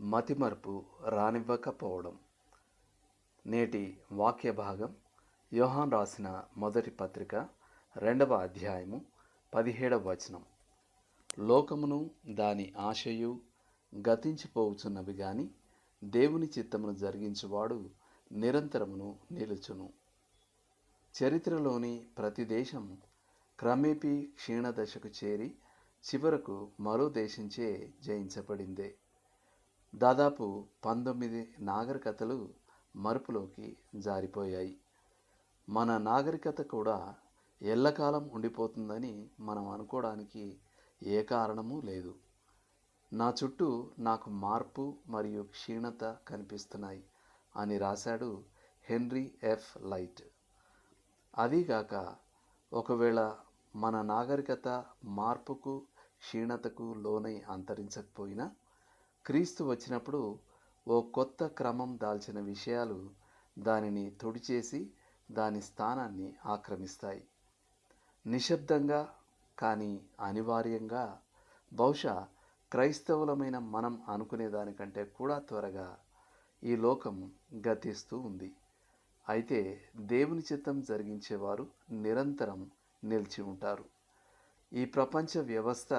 మతిమరుపు రానివ్వకపోవడం. నేటి వాక్య భాగం యోహాన్ రాసిన మొదటి పత్రిక రెండవ అధ్యాయము పదిహేడవ వచనం. లోకమును దాని ఆశయు గతించిపోవుచున్నవి గాని దేవుని చిత్తమును జరిగించువాడు నిరంతరమును నిలుచును. చరిత్రలోని ప్రతి దేశం క్రమేపీ క్షీణదశకు చేరి చివరకు మరో దేశంచే జయించబడిందే. దాదాపు పంతొమ్మిది నాగరికతలు మరుపులోకి జారిపోయాయి. మన నాగరికత కూడా ఎల్లకాలం ఉండిపోతుందని మనం అనుకోవడానికి ఏ కారణము లేదు. నా చుట్టూ నాకు మార్పు మరియు క్షీణత కనిపిస్తున్నాయి అని రాశాడు హెన్రీ ఎఫ్. లైట్. అదీగాక ఒకవేళ మన నాగరికత మార్పుకు క్షీణతకు లోనై అంతరించకపోయినా క్రీస్తు వచ్చినప్పుడు ఓ కొత్త క్రమం దాల్చిన విషయాలు దానిని తుడిచేసి దాని స్థానాన్ని ఆక్రమిస్తాయి. నిశ్శబ్దంగా కానీ అనివార్యంగా బహుశా క్రైస్తవులమైన మనం అనుకునే దానికంటే కూడా త్వరగా ఈ లోకం గతిస్తూ ఉంది. అయితే దేవుని చిత్తం జరిగించేవారు నిరంతరం నిలిచి ఉంటారు. ఈ ప్రపంచ వ్యవస్థ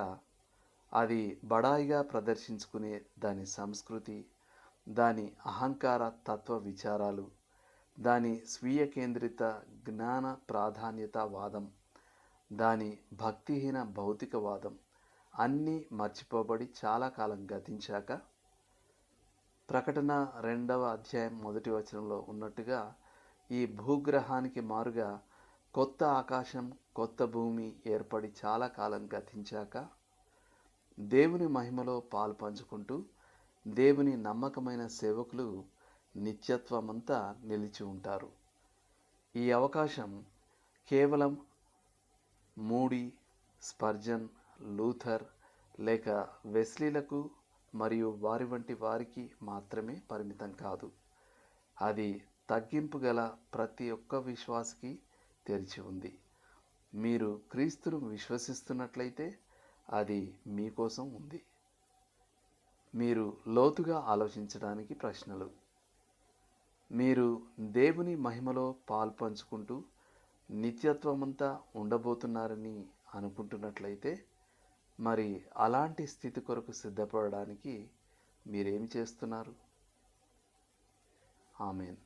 అది బడాయిగా ప్రదర్శించుకునే దాని సంస్కృతి దాని అహంకార తత్వ విచారాలు దాని స్వీయ కేంద్రిత జ్ఞాన ప్రాధాన్యత వాదం దాని భక్తిహీన భౌతికవాదం అన్నీ మర్చిపోబడి చాలా కాలం గతించాక ప్రకటన రెండవ అధ్యాయం మొదటి వచనంలో ఉన్నట్టుగా ఈ భూగ్రహానికి మారుగా కొత్త ఆకాశం కొత్త భూమి ఏర్పడి చాలా కాలం గతించాక దేవుని మహిమలో పాలు పంచుకుంటూ దేవుని నమ్మకమైన సేవకులు నిత్యత్వమంతా నిలిచి ఉంటారు. ఈ అవకాశం కేవలం మూడి స్పర్జన్ లూథర్ లేక వెస్లీలకు మరియు వారి వంటి వారికి మాత్రమే పరిమితం కాదు. అది తగ్గింపు గల ప్రతి ఒక్క విశ్వాసకి తెరిచి ఉంది. మీరు క్రీస్తును విశ్వసిస్తున్నట్లయితే అది మీకోసం ఉంది. మీరు లోతుగా ఆలోచించడానికి ప్రశ్నలు. మీరు దేవుని మహిమలో పాల్పంచుకుంటూ నిత్యత్వమంతా ఉండబోతున్నారని అనుకుంటున్నట్లయితే మరి అలాంటి స్థితి కొరకు సిద్ధపడడానికి మీరేం చేస్తున్నారు? ఆమెన్.